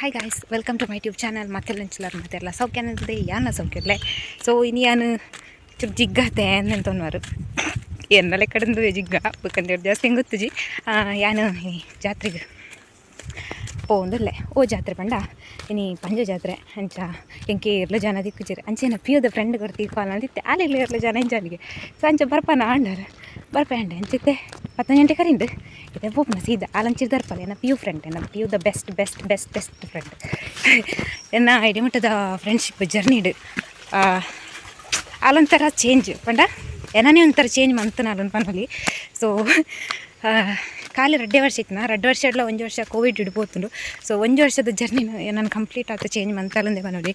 Hi guys welcome to my tube channel ಮತ್ತೆ ಚಿಲ್ಲರ್ ಮತ್ತೆಲ್ಲ ಸೌಖ್ಯ ಅನ್ನಿದೆ ಯಾನ ಸೌಖ್ಯಲ್ಲೇ ಸೊ ಇನ್ನು ಯಾನು ಚೂರು ಜಿಗ್ಗತೆ ಅಂತಂದವರು ಎನ್ನಲೆ ಕಡೆಂದು ಜಿಗ್ಗ ಬೇಕಂದೇಳಿ ಜಾಸ್ತಿ ಹೆಂಗೆ ಗೊತ್ತುಜಿ ಯಾನು ಈ ಜಾತ್ರೆಗೆ ಒಂದಲ್ಲೇ ಓ, ಜಾತ್ರೆ ಪಂಡ? ಇನಿ ಪಂಜ ಜಾತ್ರೆ, ಅಂಚ ಎಂಕೆ ಇರ್ಲ ಜನ ಅಂಚೆ ನಾ ಪಿಯೋದ ಫ್ರೆಂಡ್ ಕೊಡ್ತೀವಿ ಕಾಲ್ ಅಂದಿತ್ತೆ ಆಲಿಲ್ಲ ಇರ್ಲ ಜನ ಎಂಜಾನಿಗೆ ಸೊ ಅಂಚ ಬರ್ಪನ ಆಂಡಾರ. ಬರ್ಪ ಅಂಡೆ ಅಂಚಿತ್ತೆ ಹತ್ತು ಗಂಟೆ ಕರಿಂಡು ಇದೆ ಪೋಪ್ನ ಸೀದಾ ಆಲಂಚಿರ್ ದರ್ಪಲ್ಲ ಏನ ಪಿಯು ಫ್ರೆಂಡ್ ಏನ PU the best best best best friend ಎನ್ನ ಇಡಿಮಟ್ಟದ ಫ್ರೆಂಡ್ಶಿಪ್ ಜರ್ನಿಡ್ ಅಲ್ಲೊಂಥರ ಚೇಂಜ್ ಪಂಡ ಏನೇ ಒಂಥರ ಚೇಂಜ್ ಮಂತನ ಅಲ್ಲೊಂದು ಪನ್ನಲ್ಲಿ ಸೊ ಖಾಲಿ ರಡ್ಡೆ ವರ್ಷ ಇತ್ತು ರಡ್ಡು ವರ್ಷ ಇಡ್ಲ ಒಂದು ವರ್ಷ ಕೋವಿಡ್ ಇಡ್ಬೋದು ಸೊ ಒಂದು ವರ್ಷದ ಜರ್ನಿ ನಾನು ಕಂಪ್ಲೀಟ್ ಆಯ್ತು ಚೇಂಜ್ ಮಂತಲ್ಲಂದೆ ಬನ್ನೋಡಿ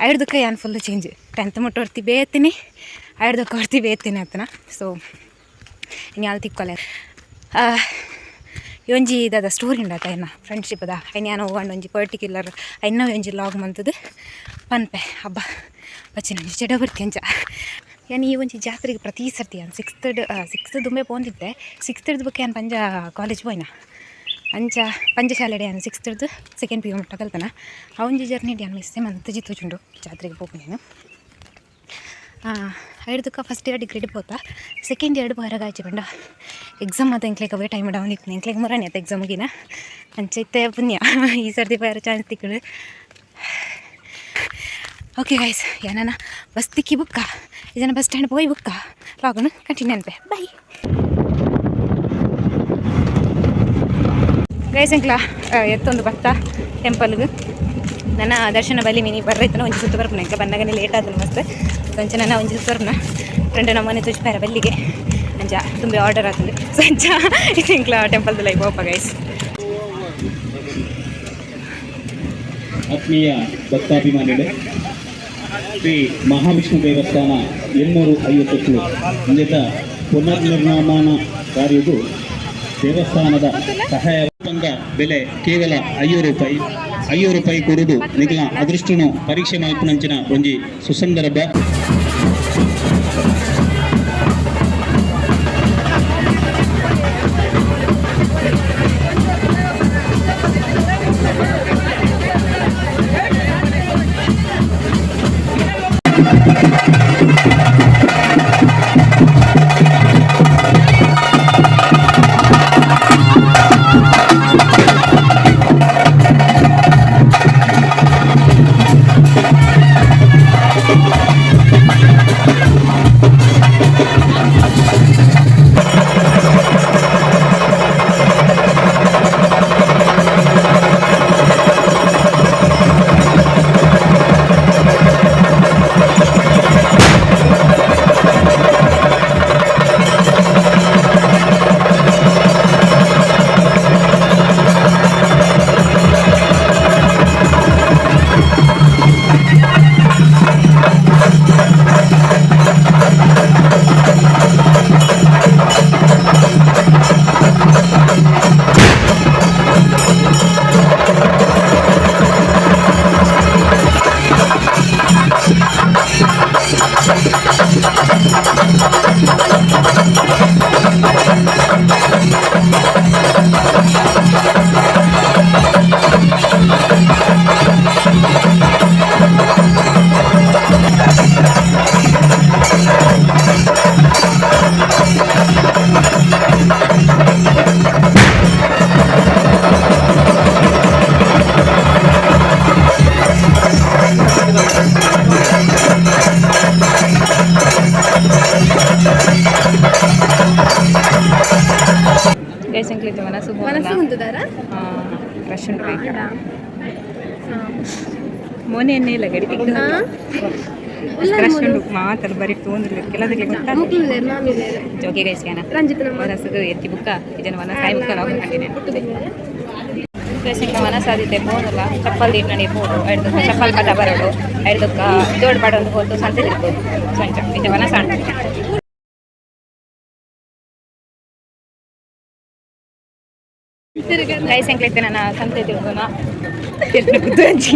ಐರ್ದಕ್ಕೆ ಏನು ಫುಲ್ ಚೇಂಜ್ ಟೆಂತ್ ಮಟ್ಟ ಹೊರ್ತಿ ಬೇಯ್ತೀನಿ ಐರ್ದಕ್ಕೆ ಹೊರ್ತಿ ಬೇಯ್ತೀನಿ ಆತನ ಸೊ ಇನ್ನು ಯಾವ್ದು ತಿಕ್ಕೊಲೆ. ಒಂಜಿ ಇದಾದ ಸ್ಟೋರಿ ಉಂಡಾತ ಇನ್ನ ಫ್ರೆಂಡ್ಶಿಪ್ ಅದ ಐನ್ ಏನೋ ಹೋಗಂಡು ಒಂಜಿ ಪರ್ಟಿಕ್ಯುಲರ್ ಐನ ಒಂಜಿ ಲಾಗ್ ಮಂತದ್ದು ಪನ್ಪೆ, ಹಬ್ಬ. ಬಚ್ಚಿನ ಚೆಡ ಬರ್ತಿ ಅಂಚ. ಏನು ಈ ಒಂಜಿ ಜಾತ್ರೆಗೆ ಪ್ರತಿ ಸರ್ತಿ ನಾನು ಸಿಕ್ಸ್ತ್ಡ್ ಸಿಕ್ಸ್ತ್ ದುಂಬೆ ಪೋಂದಿದ್ದೆ ಸಿಕ್ಸ್ತ್ ಬಗ್ಗೆ ಏನು ಪಂಜ ಕಾಲೇಜ್ ಹೋಯ್ನ ಅಂಚ ಪಂಚಶಾಲೆ ನಾನು ತರ್ಡ್ ಸೆಕೆಂಡ್ ಪಿ ಯು ಮಟ್ಟ ಕಲ್ತನ ಆ ಜರ್ನಿ ನಾನು ಮಿಸ್ಸೇ ಮಂತ್ ಜಿತ್ತುಚುಂಡು ಜಾತ್ರೆಗೆ ಪೋಪು నేను ಐದಕ್ಕ ಫಸ್ಟ್ ಇಯರ್ ಡಿಗ್ರಿ ಡಿಪೋತ ಸೆಕೆಂಡ್ ಇಯರ್ ಬಾರ ಆಯ್ತು ಬಂಡ ಎಕ್ಸಾಮ್ ಅದು ಎಂಕ್ಲೆಗೆ ಅವೇ ಟೈಮ್ ಡೌನ್ ಇತ್ತು. ಎಂಕ್ಲೆಗೆ ಮರನೇ ಆಯ್ತು ಎಕ್ಸಾಮ್ ಗಿನ. ಅಂಚೈತೆ ಪುಣ್ಯ. ಈ ಸರ್ದಿ ಬಾರ ಚಾನ್ಸ್ ತಿಕ್ಕಳು ಓಕೆ ಗೈಸ್ ಏನಾನ? ಬಸ್ ತಿಕ್ಕಿ ಬುಕ್ಕ? ಇದನ್ನ ಬಸ್ ಸ್ಟ್ಯಾಂಡ್ ಹೋಗಿ ಬುಕ್ಕ? ಲಾಗನು ಕಂಟಿನ್ಯೂ ಅನ್ಪೆ. ಬಾಯ್ ಗೈಸ್ ಎಂಕ್ಲ ಎತ್ತೊಂದು ಭತ್ತ ಟೆಂಪಲ್ಗೆ ನನ್ನ ದರ್ಶನ ಬಲಿ ಮಿನಿ ಬರ್ರೈತನ ಒಂದು ಸುತ್ತ ಬರ್ಪನ. ಬಂದಾಗ ಬಂದಾಗನೇ ಲೇಟ್ ಆದನು ಮಸ್ತ್. ಸಂಚ ನನ್ನ ಒಂಜಿ ಸರ್ನ ಫ್ರೆಂಡ್ ನಮ್ಮ ಮನೆ ತುಚ್ಪಾರ ಬಲ್ಲಿಗೆ. ಅಂಚ ತುಂಬಿ ಆರ್ಡರ್ ಆತಂದು ಸಂಚ ಇಂಕ್ಲ ಟೆಂಪಲ್ದು ಲೈಫ್ ಹೋಪ ಗೈಸ್ ಆತ್ಮೀಯ ಭಕ್ತಾಭಿಮಾನಿಗಳೇ, ಶ್ರೀ ಮಹಾವಿಷ್ಣು ದೇವಸ್ಥಾನ ಎಂಟುನೂರು ಐವತ್ತು ಇಂದಿತ ಪುನರ್ನಿರ್ಮಾಣ ಕಾರ್ಯವು ದೇವಸ್ಥಾನದ ಸಹಾಯ. ಬೆಲೆ ಕೇವಲ ಐವತ್ತು ರೂಪಾಯಿ. ಐವತ್ತು ರೂಪಾಯಿ ಕೊಡುವುದು ನಿಗಲ ಅದೃಷ್ಟನು ಪರೀಕ್ಷೆ ಮಲ್ಪನಂಚಿನ ಒಂಜಿ ಸುಸಂದರ್ಭ. ಎಂಕ್ಲಿತ್ತು ಮನಸ್ಸು ಮನಸ್ಸು ಎಣ್ಣೆ ಇಲ್ಲ ಗಡಿ ರಶ್ ಉಂಟು ಮಾತಲ್ಲ ಬರೀ ತೊಂದ್ರೆ ಕೆಲದಕ್ಕೆ ಜೋಗಿ ಗೈಸ್ ಏನ ರಂಜಿತ್ ನಮ್ಮ ಮನಸ್ಸು ಎತ್ತಿ ಬುಕ್ಕ. ಇದನ್ನು ಮನಸ್ಸು ಕಾಯಿ ಬುಕ್ಕ ನಾವು ಬೋನಲ್ಲ ಚಪ್ಪಲ್ ದಿನ ಬೋದು ಐದು ಚಪ್ಪಲ್ ಕಟ ಬರೋಡು ಐದಕ್ಕ ದೊಡ್ಡ ಬಡೊಂದು ಹೋದು ಸಂತೆ ಇರ್ಬೋದು. ಸಂಜೆ. ಇದು ಗೈಸ್ ಹೆಂಗ್ಲೈತೆ ನನ್ನ ಸಂತೆ ತಿಳ್ಕೊನ. ಎಲ್ರು ಕುದ್ದು ಹಂಚಿ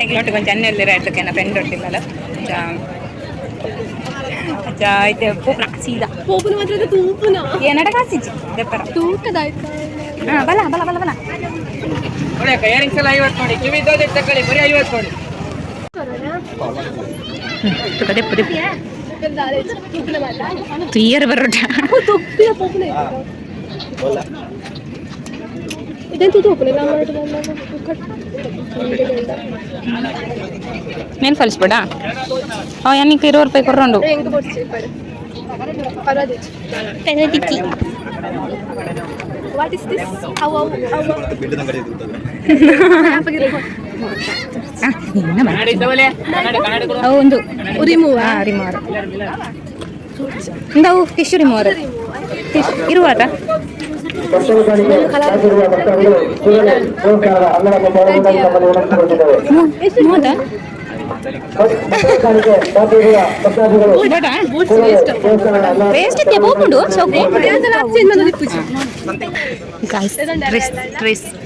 ಹೆಂಗ್ಲೊಟ್ಟಿಗೆ ಒಂದು ಜನ್ನೆ ಎಲ್ಲಿರ ಇರ್ತಕ್ಕೆ ನನ್ನ ಫ್ರೆಂಡ್ ಒಟ್ಟಿಲ್ಲ ಅಜ್ಜ ಐತೆ ಪೂಪನ. ಸೀದಾ. ಪೂಪನ ಮಾತ್ರ ತೂಪುನ. ಏನಡ ಕಾಸಿಜಿ ದೆಪ್ಪರ ತೂಕದಾಯ್ತು. ಹಾ ಬಲ ಬಲ ಬಲ ಬಲ. ನೋಡಿ ಕೈಯರಿಂಗ್ಸ್ ಎಲ್ಲ ಐವತ್ತು ನೋಡಿ. ಕಿವಿ ಇದ್ದೋದು ತಕೊಳ್ಳಿ ಬರೀ ಐವತ್ತು ನೋಡಿ. ತುಯ್ಯರ್ ಬರೋಟ. ತುಪ್ಪಿಯ ಪೂಪನ నేను కలిసిపోడా అవన్నీ నీకు ఇరవై రూపాయి కుర్రండు పెద్దదిచ్చి what is this how how how ಒಂದು ರಿಮೂವ್ ರಿಮೂವರ್ ಇಂದವು ಟಿಶ್ಯೂ ರಿಮೂವರ್ ಮೂವತ್ತ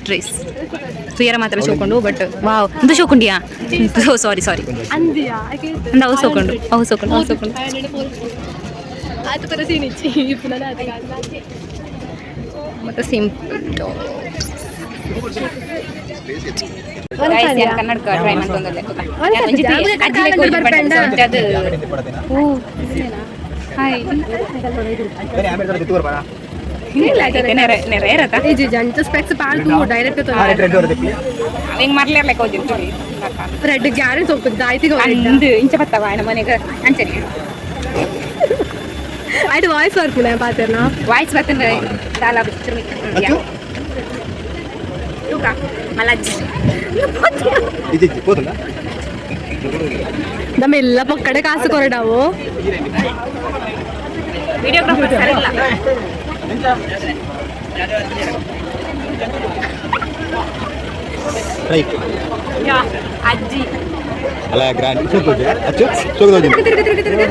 ಡ್ರೆಸ್ ತುಯರ ಮಾತ್ರ ಶೋಕೊಂಡು ಬಟ್ ವಾವ್ ಇದು ಶೋಕೊಂಡಿಯಾ? ಸಾರಿ ಸಾರಿ ಅಂದಿಯಾ? ಅಂದ ಅವು ಸೋಕೊಂಡು ಅವು ಸೋಕೊಂಡು ಅವು ಸೋಕೊಂಡು ಆತ ಪರ ಸೀನಿಚ್ಚಿ ಪುನಃ ಆತ ಮತ್ತೆ ಸಿಂಪಲ್ ಕನ್ನಡ ಟ್ರೈ ಮಾಡ್ಕೊಂಡಲ್ಲೇ ಅದು ಹಾಯ್ ನೆರೆ ಇರತ್ತ ಈ ಜಂಟ ಸ್ಪೆಕ್ಸ್ ಪಾಡ್ದು ಡೈರೆಕ್ಟ್ ಹಿಂಗೆ ಮರ್ಲಿರ್ಲಿಕ್ಕೆ ಹೋಗಿರ್ತೀವಿ ರೆಡ್ ಗ್ಯಾರಿ ಸೊಪ್ಪು ದಾಯ್ತಿಗೆ ಅಂದು ಇಂಚ ಬತ್ತವ ఆయన ಮನೆಗೆ ಅಂಚನೆ ಆಯ್ತು ವಾಯ್ಸ್ ಬರ್ತೀನಿ ಪಾತೇರ್ನ ವಾಯ್ಸ್ ಬರ್ತಂದ್ರೆ ದಾಲ ಚುರ್ಮಿ ತೂಕ ಮಲಜ್ ನಮ್ಮೆಲ್ಲ ಪಕ್ಕಡೆ ಕಾಸು ಕೊರಡಾವು ವಿಡಿಯೋಗ್ರಾಫರ್ ಸರಿ ಇಲ್ಲ ಯಾ, ಅಜ್ಜಿ ಅಲ್ಲ ಗ್ರ್ಯಾಂಡ್ చూపుతుంది అచ్చు చూపుతుంది ತಿರ್ಗ ತಿರ್ಗ ತಿರ್ಗ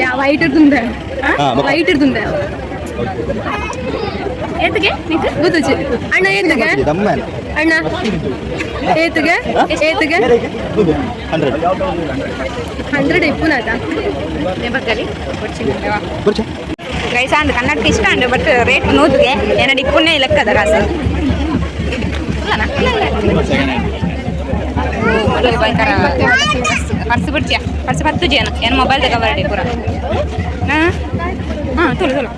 ಯಾ ವೈಟ್ ಇರ್ದುಂದೆ ಹಾ, ಮತ್ತೆ? ವೈಟ್ ಇರ್ದುಂದೆ ಏತಿಗೆ ನಿಂಗೆ ಗೊತ್ತುಜಿ ಅಣ್ಣ ಏತಿಗೆ ದಮ್ಮ ಅಣ್ಣ ಏತಿಗೆ ಏತಿಗೆ ಹಂಡ್ರೆಡ್ ಹಂಡ್ರೆಡ್ ಇಪ್ಪುನಾತ ನೆಂಬರ್ಗಲ್ಲಿ ಕೊಡ್ಸಿದ್ದೇವಾ ಬರ್ಚ ಗೈಸ ಅಂದ್ ಕನ್ನಡಕ್ಕೆ ಇಷ್ಟ ಅಂಡ್ ಬಟ್ ರೇಟ್ ನೂತಿಗೆ ಏನಾಡು ಇಪ್ಪುನ್ನೇ ಲೆಕ್ಕದ ಕಾಸು ಇಲ್ಲನಾ? ಓ, ಇದು ಭಯಂಕರ ಪರ್ಸ್ ಬಿಡ್ತೀಯ ಪರ್ಸ್ ಹತ್ತು ಜನ ಏನು ಮೊಬೈಲ್ ತಗೊಬರ್ಡಿ ಪೂರ ಹಾಂ ಹಾಂ Tulu Tulu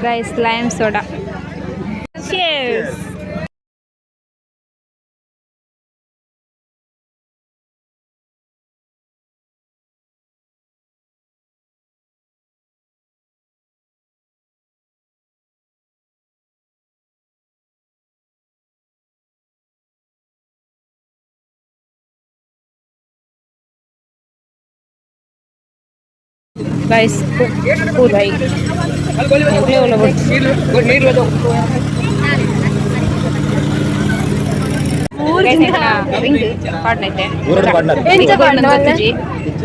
Guys, lime soda.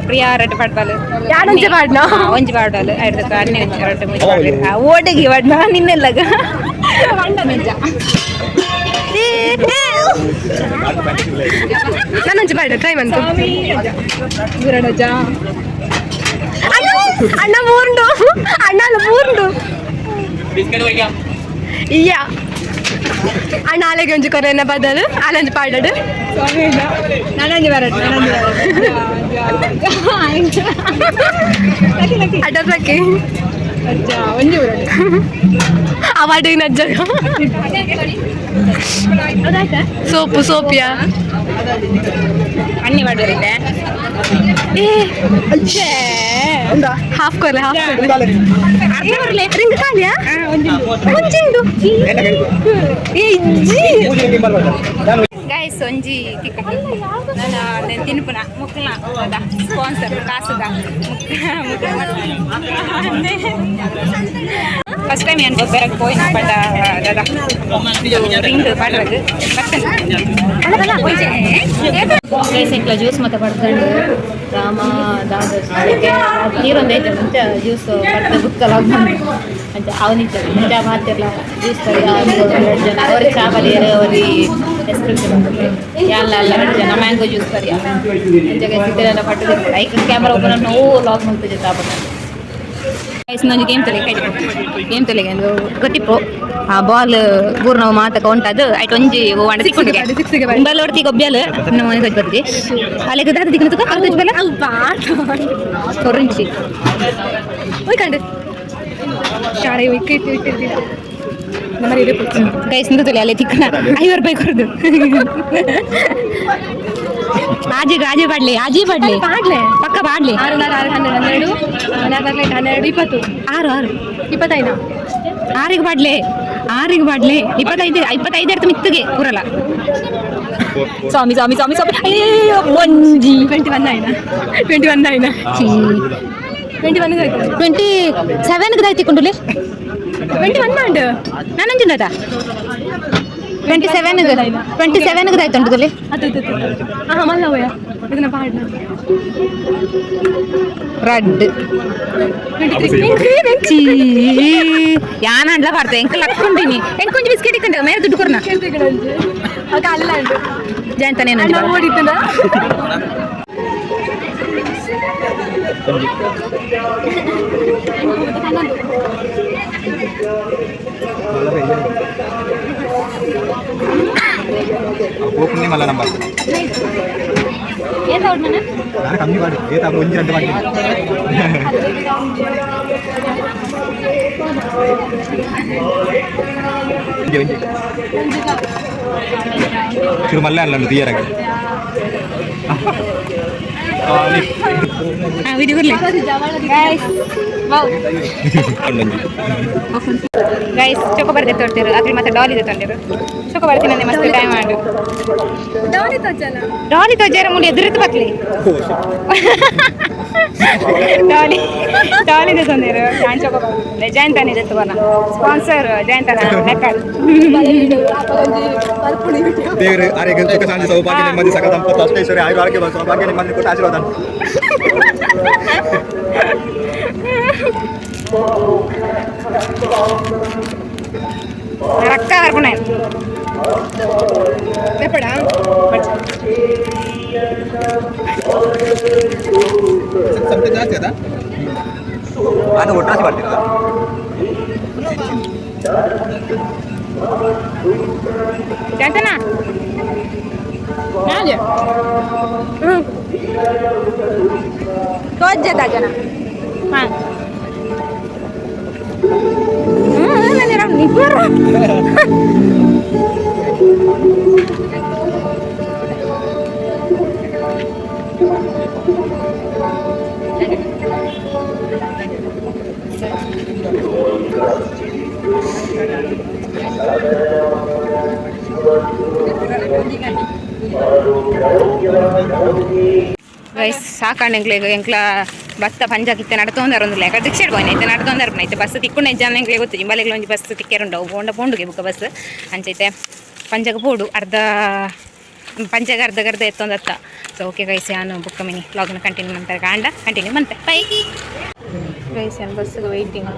Priya red ಪಾಡ್ಬಾಲು ಯಾನೊಂಚ ಪಾಡ್ನ? ಹಾ, ಒಂಜಿ ಪಾಡಲು ಐದು ಅನ್ಯ ರೆಡ್ ಮುಂಚೆ ಪಾಡ್ಲಿರು. ಆ, ಓಡಿಗೆ ಪಾಡ್ನ ನಿನ್ನೆಲ್ಲಗ ನಿಜ ನಾನೊಂಚ ಪಾಡ ಟ್ರೈ ಮಂತು ಗುರಡಜ ಅಣ್ಣ ಅಣ್ಣ ಮೂರ್ಂಡು ಅಣ್ಣ ಅಲ್ಲ ಮೂರ್ಂಡು ಬಿಸ್ಕೆಟ್ ಹೋಗ್ಯಾ ಇಯ್ಯ ಅಣ್ಣ ಆಲೆಗೆ ಒಂಜಿ ಕೊರೆನ ಬದಲು ಆಲೊಂಜಿ ಪಾಡಡು ನಾನಂಜಿ ಬರಟ್ ನಾನಂಜಿ ಅಡ್ಡಕ್ಕೆ ಅಜ್ಜ ಒಂಜಿ ಬರಟ್ ಅವಾರ್ಡ್ ನಜ್ಜ ಸೋಪು ಸೋಪಿಯ ಅನ್ನಿ ಮಾಡಿರುತ್ತೆ ಹಾಫ್ ಕೊರ್ಲೆ ಹಾಫ್ ಕೊರ್ಲೆ ಅರ್ಧ ಬರಲಿ ರಿಂಗ್ ಖಾಲಿಯಾ ಒಂಜಿಂದು ಏ ಇಜ್ಜಿ ಸೊಂಜಿಗೆ ಕಟ್ಟಿ ನಾನು ತಿನ್ಪುನ ಮುಕ್ಕಲ ಅದ ಸ್ಪಾನ್ಸರ್ ಕಾಸದ ஃபஸ்ட் டைம் எனக்கு பேருக்கு போய் நான் பண்ண அதான் ரிங்கு பண்ணுறது ಸೆಂಟ್ಲ ಜ್ಯೂಸ್ ಮತ್ತೆ ಪಡ್ಕೊಂಡು ರಾಮ ದಾದ ನೀರೊಂದೈತೆ ಮುಂಚೆ ಜ್ಯೂಸ್ ಪಡ್ಕೊಂಡು ಬುಕ್ಕೆಲ್ಲ ಅಂತ ಅವನಿದ್ದ ಮುಂಚೆ ಮಾತಿರಲ್ಲ ಜ್ಯೂಸ್ ಪಡೆದ ಎರಡು ಜನ ಅವ್ರಿಗೆ ಚಾ ಬಲಿಯರು ಅವ್ರಿಗೆ ರೆಸ್ಟ್ರಿಕ್ಷನ್ ಎಲ್ಲ ಜನ ಮ್ಯಾಂಗೋ ಜ್ಯೂಸ್ ಕರಿಯ ಜೊತೆ ಸಿದ್ದೆಲ್ಲ ಪಟ್ಟು ಐಕ್ ಕ್ಯಾಮ್ರಾ ಓಪನ್ ನೋವು ಲಾಗ್ ಗೇಮ್ ತಲೆ ಕೈ ಗೇಮ್ ತಲೆಗೆ ಒಂದು ಆ ಬಾಲ್ ಗೂರ್ ನಾವು ಮಾತಕ ಉಂಟದು ಐಟ್ ಒಂಜಿ ಒಣ ಸಿಕ್ಕಿಗೆ ಬಲ್ಲ ಹೊಡ್ತಿ ಗೊಬ್ಬೆಲ್ ನಮ್ಮ ಮನೆಗೆ ಬರ್ತಿ. ಅಲ್ಲಿ ಗದಾದ ದಿಕ್ಕ ಶಾಲೆ ವಿಕೆಟ್ ನಮ್ಮ ಇದೆ ಗೈಸ್ ನಿಂತು ಅಲ್ಲಿ ತಿಕ್ಕನ ಐವತ್ತು ರೂಪಾಯಿ ಕೊಡ್ದು ಆಜಿ ಆಜಿ ಬಾಡ್ಲಿ ಆಜಿ ಬಾಡ್ಲಿ ಪಾಡ್ಲೆ ಪಕ್ಕ ಬಾಡ್ಲಿ ಆರು ನಾರು ಆರು ಹನ್ನೆರಡು ಹನ್ನೆರಡು ಹನ್ನೆರಡು ಹನ್ನೆರಡು ಹನ್ನೆರಡು ಇಪ್ಪತ್ತು ಆರು ಆರು ಇಪ್ಪತ್ತೈದು ಆರಿಗೆ ಬಾಡ್ಲೆ ಆರಿಗೆ ಬಾಡ್ಲೆ ಇಪ್ಪತ್ತೈದು ಇಪ್ಪತ್ತೈದು ಇರ್ತ ಮಿತ್ತಿಗೆ ಕೂರಲ್ಲ ಸ್ವಾಮಿ ಸ್ವಾಮಿ ಸ್ವಾಮಿ ಸ್ವಾಮಿ ಅಯ್ಯೋ ಮಂಜಿ twenty one ಆಯ್ನ twenty one ಆಯ್ನ twenty one ಆಯ್ತು ಟ್ವೆಂಟಿ ಸೆವೆನ್ಗೆ ದಾಯ್ತಿ ಕೊಂಡುಲಿ ಟ್ವೆಂಟಿ ಒನ್ ಆಂಡ್ ನಾನು ಅಂಜಿನದ ಟ್ವೆಂಟಿ ಸೆವೆನ್ಗೆ ಟ್ವೆಂಟಿ ಸೆವೆನ್ಗೆ ದಾಯ್ತು ಉಂಟದಲ್ಲಿ ಅದು ಹಾಂ ಮಲ್ಲ ಹೋಯ ಇದನ್ನ ಪಾಡ್ನ ರಡ್ ಟ್ವೆಂಟಿ ಯಾನ್ ಅಂಡ್ಲ ಬರ್ತೆ ಎಂಕ ಲಕ್ಕೊಂಡಿನಿ ಎಂಕ ಕೊಂಚ ಬಿಸ್ಕೆಟ್ ಇಕ್ಕಂಡ ಮೇಲೆ ದುಡ್ಡು ಕೊರ್ನ ಆಗ ಅಲ್ಲ ಉಂಟು നല്ല പെയ്യുന്നുണ്ട് പൂപ്പുണ്ണി മലയാളം പാടും ഞാൻ കമ്മി പാടും. ഏതാ ഒന്ന് രണ്ട് പാട്ട്? ചുരു മല്ലയാണല്ലോ തീയറൊക്കെ. ಗೈಸ್ ಚೊಕೊ ಬರ್ದೆ ತೊಡ್ತಿರು ಅದ್ರ ಮತ್ತೆ ಡಾಲ್ ತೊಂದಿರು ಚೊಕೊ ಬರ್ತೀನಿ ಮಸ್ತ್ ಟೈಮ್ ಮಾಡು. ಡಾಲಿ ತೋಜಾರ ಮುಡಿ ಎದುರಿತು ಬಕ್ಲಿ ಡಾಲಿ, ಡಾಲಿದೆ ತಂದಿರು. ನಾನು ಚೊಕೊ ಬರ್ತಿದ್ದೆ ಜಯಂತನ ಇದೆ ತಗೋಣ. ಸ್ಪಾನ್ಸರ್ ಜಯಂತನ ಲೆಕ್ಕ ದೇವರು ಆರೋಗ್ಯ ಸೌಭಾಗ್ಯ ನೆಮ್ಮದಿ ಸಕಲ ಸಂಪತ್ತು ಅಷ್ಟೈಶ್ವರ್ಯ ಆಯುರ ಆರೋಗ್ಯ ಬಲ ಸೌಭಾಗ್ಯ ಕೊಟ್ಟು ಆಶೀರ್ವಾದ. ರಕ್ಕ ಬರ್ಕೊಂಡೆ ಎಪ್ಪಡ ಸಂತೆ ಜಾಸ್ತಿ ಅದ ಅದು ಒಟ್ಟಾಸಿ ಮಾಡ್ತಿಲ್ಲ ಜಯಂತನ ನಾಜ ಹ್ಞೂ રોજ જતા જણા હા ಗೈಸ್ ಎಂಕ್ಲೆಗ್ ಎಂಕ್ಲ ಬತ್ತ ಪಂಜಾಕಿತ್ತೆ ಒಂದು ಲೆಕ್ಕ ರಿಕ್ಷೆಡ್ ಬೋಯ್ನ ಐತೆ ನಡ್ತೊಂದಾರ ಐತೆ ಬಸ್ ತಿಕ್ಕೊಂಡು ಜನ ಎಂಕ್ಲೆ ಗೊತ್ತು. ಜಿಂಬಲೆಗ್ಲ ಒಂಜಿ ಬಸ್ ಉಂಡು. ಬೋಂಡ ಪೋಂಡುಗೆ ಬುಕ್ಕ ಬಸ್ ಅಂಚೈತೆ ಪಂಜಾಗ ಪೋಡು ಅರ್ಧ, ಪಂಜಾಗ ಅರ್ಧ ಗರ್ಧ ಎತ್ತೊಂದತ್ತ ಸೊ ಓಕೆ ಗೈಸ್ ನಾನು ಬುಕ್ಕ ಮಿನಿ. ಲಾಗ್ನ ಕಂಟಿನ್ಯೂ ಮಾಡ್ತಾರೆ ಕಾಂಡ. ಕಂಟಿನ್ಯೂ ಮಂತೆ. ಬೈ ಗೈಸ್ ಏನು ಬಸ್ಸಿಗೆ ವೆಯ್ಟಿಂಗ್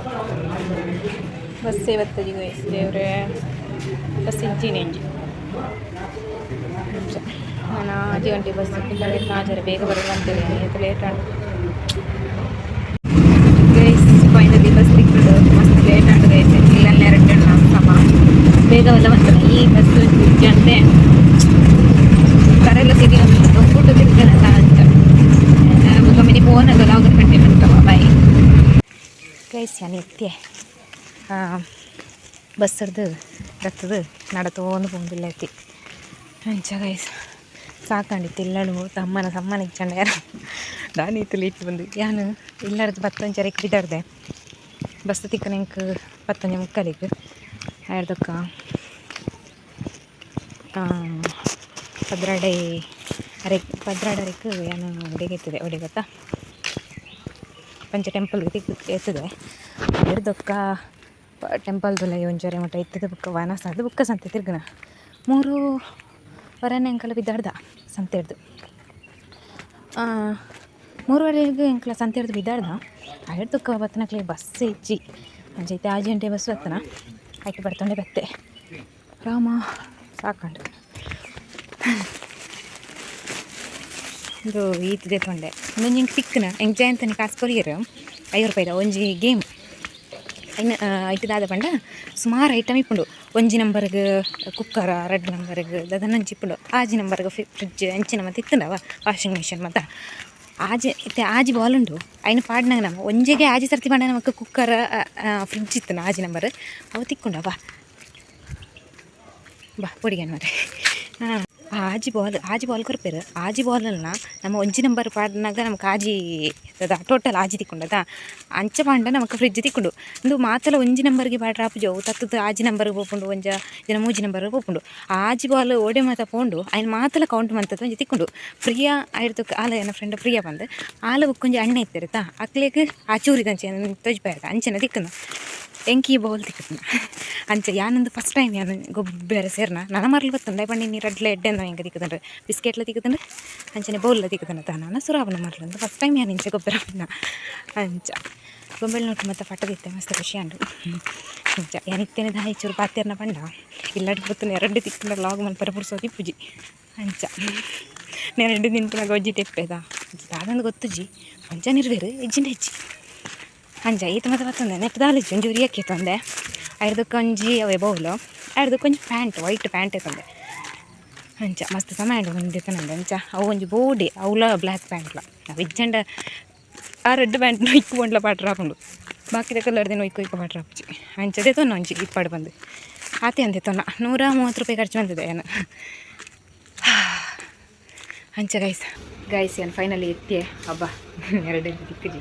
ಬಸ್ಸೇ ಬತ್ತಿ ಗೈಸ್ ದೇವ್ರೆ. ಬಸ್ ಇಂಜಿನ್ ಎಂಜಿ ನಾನು ಆಜಿ ಗಂಟೆ ಬಸ್ ಇಲ್ಲದೆ ಕಾಜರೆ ಬೇಗ ಬರಲ್ಲ ಅಂತೇಳಿ ಇದು ಲೇಟ್ ಆಗ ಗೈಸ್ ಫೈನಲಿ ಬಸ್ ಸಿಕ್ಕಿದ್ದು ಮಸ್ತ್ ಲೇಟ್ ಆಗಿದೆ ಇಲ್ಲಲ್ಲಿ ಎರಡು ಜನ ಸಮ ಬೇಗ ಎಲ್ಲ ಬಂತಾರೆ ಈ ಬಸ್ ಅಂತೆ ಕರೆಲ್ಲ ಸಿಗಿ ಫುಡ್ ತಿರ್ಗಲ್ಲ ಅಂತ ಒಂದು ಮಿನಿ ಫೋನ್ ಅದಲ್ಲ ಅವ್ರ ಗಂಟೆ ಬಂತವ ಬಾಯ್ ಗೈಸ್ ಯಾನು ಎತ್ತೆ ಬಸ್ ಹಿಡ್ದು ರತ್ತದು ನಡತೋಂದು ಪೋಂದಿಲ್ಲ ಐತಿ ಅಂಚ ಗೈಸ್ ಸಾಕಂಡಿತ್ತು ಇಲ್ಲಡು ತಮ್ಮನ ಸಮ್ಮನ ಇಚ್ಚಂಡ ಯಾರು? ನಾನು ಇತ್ತು ಲೀಟ್ ಬಂದು. ಯಾನು? ಇಲ್ಲರದು ಪತ್ತೊಂಚರಿಗೆ ಬಿದ್ದಾಡ್ದೆ ಬಸ್ ತಿಕ್ಕನೆಂಕ್ ಪತ್ತೊಂಜ ಮುಕ್ಕಲಿಗೆ ಹೇಳ್ದಕ್ಕ ಪದ್ರಾಡೆ ಅರೆ ಪದ್ರಾಡರಿಕ್ ಏನು ಒಡೆಗೆತ್ತದೆ ಒಡೆ ಗೊತ್ತಾ? ಪಂಚ ಟೆಂಪಲ್ಗೆ ತಿಕ್ಕ ಎತ್ತದೆ. ಟೆಂಪಲ್ ಟೆಂಪಲ್ದಲ್ಲ ಒಂಜರೆ ಮಟ್ಟ ಎತ್ತದ ಬುಕ್ಕ ವನಸ ಅದು ಬುಕ್ಕ ಸಂತೆ ತಿರ್ಗನ. ಮೂರು ವರನೆ ಅಂಕಲ ಬಿದ್ದಾಡ್ದ? ಸಂತೆ ಹಿಡ್ದು. ಮೂರುವರೆಗೆ ಎಂಕ್ಲ ಸಂತೆ ಹಿಡ್ದು ಬಿದ್ದಾಡ್ದ? ಬತ್ತನ ಬತ್ತನಕ್ಲೆ ಬಸ್ ಹೆಚ್ಚಿ ಅಂಜೈತೆ ಆಜಿ ಗಂಟೆ ಬಸ್ ಬತ್ತನ. ಆಯ್ತು ಬರ್ತೊಂಡೆ ಬತ್ತೆ. ರಾಮ, ಸಾಕಂಡು. ಇದು ಈತಿದೆ ತೊಂಡೆ. ಇನ್ನೊಂದು ಹಿಂಗೆ ಸಿಕ್ಕನ ಹೆಂಗೆ ಅಂತಾನೆ ಕಾಸು ಐದು ರೂಪಾಯಿದ ಒಂಜಿ ಗೇಮ್. ಇನ್ನು ಐಟದಾದ ಪಂಡ ಸುಮಾರು ಐಟಮ್ ಇಪ್ಪುಂಡು ಒಂಜಿ ನಂಬರ್ಗ್ ಕುಕ್ಕರ ರೆಡ್ ನಂಬರ್ಗ್ ದದನಂಚಿ ಇಪ್ಪುಂಡು ಆಜಿ ನಂಬರ್ಗ್ ಫ್ರಿಡ್ಜ್ ಅಂಚಿನ ಮತ್ತೆ ಇತ್ತಂಡವ ವಾಷಿಂಗ್ ಮಿಷಿನ್ ಮತ್ತು ಆಜಿ ಇತ್ತೆ ಆಜಿ ಬಾಲ್ ಉಂಡು ಅಯ್ನ ಪಾಡ್ನಾಗ ನಮ್ಮ ಒಂಜೆಗೆ ಆಜಿ ಸರ್ತಿ ಪಾಡ ನಮಕ್ ಕುಕ್ಕರ್ ಫ್ರಿಡ್ಜ್ ಇತ್ತು ಆಜಿ ನಂಬರ್ ಅವು ತಿಕ್ಕೊಂಡವ ಬಾ పొడిగాను మరి ಆಜಿ ಬಾಲ್ ಆಜಿ ಬಾಲ್ ಕೊರ್ಪೇರು ಆಜಿ ಬಾಲ್ನ ನಮ್ಮ ಒಂಜಿ ನಂಬರ್ ಪಾಡ್ನಾಗ ನಮಕ್ ಆಜಿ ಅದ ಟೋಟಲ್ ಆಜಿ ತಿಕ್ಕೊಂಡದ. ಅಂಚ ಪಾಂಡ ನಮಕ್ ಫ್ರಿಡ್ಜ್ ತಿಕ್ಕೊಂಡು. ಇಂದು ಮಾತಲ ಒಂಜಿ ನಂಬರ್ಗೆ ಪಾಡ್ರ ಆಪುಜೋ, ತತ್ತದ ಆಜಿ ನಂಬರ್ಗೆ ಪೋಪುಂಡು, ಒಂಜ ಜನ ಮೂಜಿ ನಂಬರ್ಗೆ ಪೋಪುಂಡು. ಆಜಿ ಬಾಲ್ ಓಡೆ ಮಾತ ಪೋಂಡು, ಆಯ್ನ ಮಾತಲ ಕೌಂಟ್ ಮಾಡ್ತದ ಒಂಜಿ ತಿಕ್ಕೊಂಡು. ಪ್ರಿಯಾ ಆಯ್ತು ಆಲ ಏನ ಫ್ರೆಂಡ್ ಪ್ರಿಯಾ ಬಂದು ಆಲ ಬುಕ್ಕೊಂಜಿ ಅಣ್ಣ ಇತ್ತಿರುತ್ತಾ ಅಕ್ಲೇಗೆ ಆ ಚೂರಿದಂಚೆ ತೊಜ್ಬಾಯ್ದ ಅಂಚನೆ ತಿಕ್ಕಂದ ಎಂಕಿ ಬೌಲ್ ತಿಕ್ಕತ್ನ ಅಂಚ, ಯಾನಂದು ಫಸ್ಟ್ ಟೈಮ್ ಯಾನು ಗೊಬ್ಬರ ಸೇರ್ನ. ನನ್ನ ಮರ್ಲು ಬತ್ತಂಡೆ ಪಂಡಿ ನೀರು ಅಡ್ಲೆ ಎಡ್ಡೆ ಅಂದ ಹೆಂಗೆ ತಿಕ್ಕದಂಡ್ರೆ ಬಿಸ್ಕೆಟ್ಲ ತಿಕ್ಕದಂಡ್ರೆ ಅಂಚನೆ ಬೌಲ್ಲ ತಿಕ್ಕದನ್ನ ತಾ ನಾನು ಸುರಾವನ ಮರ್ಲು ಅಂತ ಫಸ್ಟ್ ಟೈಮ್ ಯಾನು ಇಂಚೆ ಗೊಬ್ಬರ ಬಣ್ಣ ಅಂಚ, ಗೊಂಬೆಲ್ ನೋಟ್ಟು ಮತ್ತೆ ಪಟ್ಟದಿತ್ತೆ ಮಸ್ತ್ ಖುಷಿ ಅಂಡು ಅಂಚ ಏನಿತ್ತೇನೆ ದಾಯಿ ಚೂರು ಪಾತ್ಯರ್ನ ಪಂಡ. ಇಲ್ಲಡಿ ಬತ್ತನ ಎರಡು ತಿಕ್ಕಂಡ ಲಾಗ್ ಮಲ್ಪರ ಪುಡ್ಸೋದಿ ಪೂಜಿ. ಅಂಚ, ನೆರಡು ನಿಂಪುನ ಗೊಜ್ಜಿ ತೆಪ್ಪೇದ. ದಾದಂದು ಗೊತ್ತುಜಿ ಕೊಂಚ ನಿರ್ವೇರು ಹೆಜ್ಜಿನ ಹೆಚ್ಚಿ ಅಂಜ ಈತ ಮತ್ತೆ ಮತ್ತೊಂದು ನೆಟ್ಟದಾಲಿಜಿ ಒಂಜಿ ಉರಿಯಕ್ಕೆ ತಂದೆ. ಐದಕ್ಕೆ ಒಂಜಿ ಅವೆ ಬೌಲು ಐದಕ್ಕೆ ಕಂಜಿ ಪ್ಯಾಂಟ್ ವೈಟ್ ಪ್ಯಾಂಟ್ ತಂದೆ. ಅಂಚ ಮಸ್ತ್ ಸಮಯ ಉಂಡು ಮುಂದೆ ತಂದೆ ಅಂಚ ಅವು ಒಂಜಿ ಬೋಡಿ ಅವಳ ಬ್ಲ್ಯಾಕ್ ಪ್ಯಾಂಟ್ಲ ನಾವು ಇಜ್ಜಂಡ ಆ ರೆಡ್ ಪ್ಯಾಂಟ್ ಇಕ್ಕು ಬಂಡ್ಲ ಪಾಟ್ರ ಹಾಕೊಂಡು. ಬಾಕಿದ ಕಲರ್ದೇನೋ ಇಕ್ಕು ಇಕ್ಕು ಪಾಟ್ರ ಹಾಕಿ ಅಂಚದೇ ತೊನ್ನ ಒಂಜಿ ಇಪ್ಪಾಡು ಬಂದು. ಆತೆ ಅಂದೆ ತೊನ್ನ ನೂರ ಮೂವತ್ತು ರೂಪಾಯಿ ಖರ್ಚು ಬಂದಿದೆ ಏನು. ಅಂಚ ಗೈಸ್ ಗೈಸ್ ಏನು ಫೈನಲಿ ಎತ್ತೆ ಹಬ್ಬ. ಎರಡೇ ದಿಕ್ಕಜಿ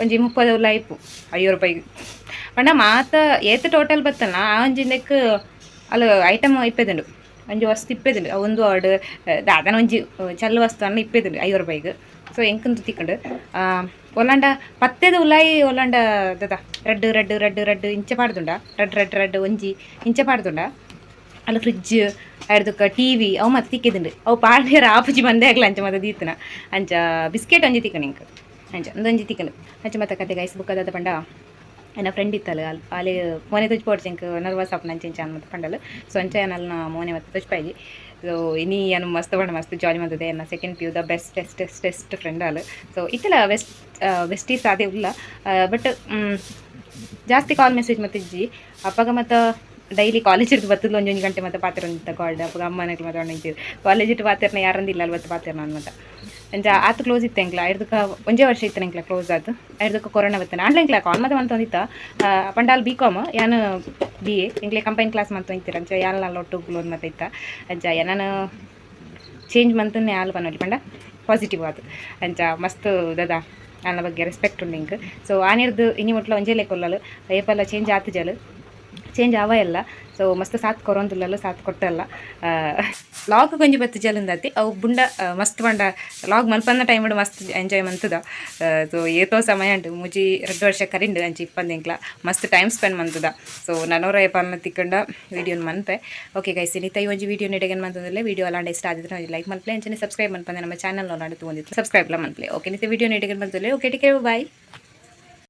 ಒಂಜಿ ಮುಪ್ಪದು ಉಲ್ಲ ಇಪ್ಪು ಐದು ರೂಪಾಯಿಗೆ. ಪಂಡ ಮಾತ ಏತ ಟೋಟಲ್ ಬತ್ತಲ್ಲ, ಆ ಒಂಜಿ ನೆಕ್ ಅಲ್ಲ ಐಟಮ್ ಇಪ್ಪೆದುಂಡು. ಒಂಜಿ ವಸ್ತು ಇಪ್ಪೆದುಂಡು ಒಂದು ಆರ್ಡ್ ದಾದನ ಒಂಜಿ ಚಲ್ಲ ವಸ್ತು ಅನ್ನ ಇಪ್ಪೆದುಂಡು ಐದು ರೂಪಾಯಿಗೆ. ಸೊ ಎಂಕಂತ ತಿಕ್ಕಂಡು. ಒಲ್ಲಾಂಡ, ಪತ್ತೆದ ಉಲಾಯಿ ಒಲ್ಲಾಂಡ ದದ, ರೆಡ್ ರೆಡ್ ರೆಡ್ ರೆಡ್ ಇಂಚ ಪಾಡ್ದುಂಡ. ರೆಡ್ ರೆಡ್ ರೆಡ್ ಒಂಜಿ ಇಂಚ ಪಾಡ್ದುಂಡ. ಅಲ್ಲ ಫ್ರಿಡ್ಜ್ ಅಡ್ದಕ್ಕ ಟಿ ವಿ ಅವು ಮತ್ತೆ ತಿಕ್ಕಿದುಂಡು. ಅವು ಪಾಡ್ಯರ ಆಪುಜಿ ಬಂದೇ ಅಂಚ ಮತ್ತೆ ದೀತನ. ಅಂಚ ಬಿಸ್ಕೆಟ್ ಒಂಜಿ ತಿಕ್ಕಣ ಇಂಕ ಅಂಚ ಉಂದೊಂಜಿ ತಿಕ್ಕಲು ಅಂಚ ಮತ್ತೆ ಕತೆ ಗೈಸ್ ಬುಕ್ ಅದಾದ ಪಂಡ. ನನ್ನ ಫ್ರೆಂಡ್ ಇತ್ತಲ್ಲ, ಅಲ್ಲಿ ಮೋನೆ ತುಜ್ ಪೋಡ್ಸಿ ಇಂಕ ನರ್ವಸ್ ಆಪ್ ನಂಚೆ ಇಂಚ ಮತ್ತೆ ಪಂಡಲು ಸೊ ಅಂಚ ಏನಲ್ಲ ಮೋನೆ ಮತ್ತೆ ತುಜ್ ಪಾಯಿ ಸೊ ಇನಿ ಏನು ಮಸ್ತ್ ಬಣ್ಣ ಮಸ್ತ್ ಜಾಲಿ ಮಾಡಿದೆ ಏನ second P the best test test test friend ಅಲ್ಲ ಸೊ ಇತ್ತಲ್ಲ ವೆಸ್ಟ್ ವೆಸ್ಟೀಸ್ ಅದೇ ಇಲ್ಲ. ಬಟ್ ಜಾಸ್ತಿ ಕಾಲ್ ಮೆಸೇಜ್ ಮತ್ತೆ ಇಜ್ಜಿ ಅಪ್ಪಗ ಮತ್ತು ಡೈಲಿ ಕಾಲೇಜ್ ಇರ್ದು ಬತ್ತದ ಒಂದು ಗಂಟೆ ಮತ್ತೆ ಪಾತ್ರ ಅಂತ ಕಾಲ್ಡ್ ಅಪ್ಪ ಅಮ್ಮನಕ್ಕೆ ಮತ್ತೆ ಅಣ್ಣ ಕಾಲೇಜ್ ಇಟ್ಟು ಪಾತ್ರನ ಯಾರಂದಿಲ್ಲ ಅಲ್ವತ್ತು ಪಾತ್ರ ನಾನು ಮತ್ತೆ ಅಂಜ, ಆತು ಕ್ಲೋಸ್ ಇತ್ತು ಎಂಕ್ಲ ಐದಕ್ಕ ಒಂದೇ ವರ್ಷ ಇತ್ತು ಎಂಕ್ಲ ಕ್ಲೋಸ್ ಆತು? ಐದಕ್ಕೆ ಕೊರೋನಾ ಬತ್ತಾನೆ ಆನ್ಲೈನ್ ಕ್ಲಾಸ್ ಕಾಲ್ ಮತ್ತೆ ಒಂದು ಒಂದಿತ್ತ ಪಂಡಾಲ್ ಬಿ ಕಾಮ್ ಯಾನು B A combine class month ಒಂದಿತ್ತೀರ ಅಂಚ ಯಾಲ್ ನಾನು ಒಟ್ಟು ಕ್ಲೋಸ್ ಮತ್ತೆ ಇತ್ತ? ಅಂಜ ನಾನು ಚೇಂಜ್ ಮಂತನ್ನೇ ಆಲ್ ಬನ್ನೋಲಿ ಪಂಡ? ಪಾಸಿಟಿವ್ ಆತು. ಅಂಚ ಮಸ್ತ್ ದದ. ನನ್ನ ಬಗ್ಗೆ ರೆಸ್ಪೆಕ್ಟ್ ಉಂಡು ಸೊ ಆನಿರ್ದು, ಇನಿ ಮುಟ್ಲ ಒಂಜೇ ಕೊಲ್ಲಲು, ಏಪಲ್ಲ ಚೇಂಜ್ ಆತು ಜಲ್. ಚೇಂಜ್ ಆವ ಎಲ್ಲ ಸೊ ಮಸ್ತ್ ಸಾತ್ ಕೊರೋಂದಿಲ್ಲ ಸಾತ್ ಕೊಟ್ಟಲ್ಲ. ಲಾಗ್ ಕೊಂಚ ಬತ್ತು ಜಲಂದಾತಿ ಅವು ಬುಂಡ ಮಸ್ತ್ ಬಂಡ. ಲಾಗ್ ಮಲ್ಪನ್ನ ಟೈಮ್ ಮಸ್ತ್ ಎಂಜಾಯ್ ಮಂತದ. ಸೊ ಏತೋ ಸಮಯ ಉಂಟು. ಮುಜಿ ಎರಡು ವರ್ಷ ಕರಿಂಡು ಅಂಚಿ ಇಪ್ಪಂದಿಂಕ್ಲ ಮಸ್ತ್ ಟೈಮ್ ಸ್ಪೆಂಡ್ ಮಂತದ. ಸೊ ನನೂರ ಏಪನ್ನ ತಿಕ್ಕಂಡ ವೀಡಿಯೋನ ಮನ್ಪೆ ಓಕೆ ಗೈಸ್ ಸಿನಿತ ಈ ಒಂಜಿ ವೀಡಿಯೋ ನೆಡೆಗನ್ ಮಂತಂದ್ರೆ ವೀಡಿಯೋ ಅಲ್ಲಾಂಡ ಇಷ್ಟ ಆದಿದ್ರೆ ಲೈಕ್ ಮಲ್ಪಲೆ ಅಂಚನೆ ಸಬ್ಸ್ಕ್ರೈಬ್ ಮನ್ಪಂದೆ ನಮ್ಮ ಚಾನಲ್ ನೋಡಾಡು ತೊಗೊಂಡಿತ್ತು ಸಬ್ಸ್ಕ್ರೈಬ್ ಲ ಮನ್ಪಲೆ ಓಕೆ ನಿತ್ಯ ವೀಡಿಯೋ ನೆಡೆಗನ್ ಬಂತಂದ್ರೆ ಓಕೆ ಟಿಕೆ ಬಾಯ್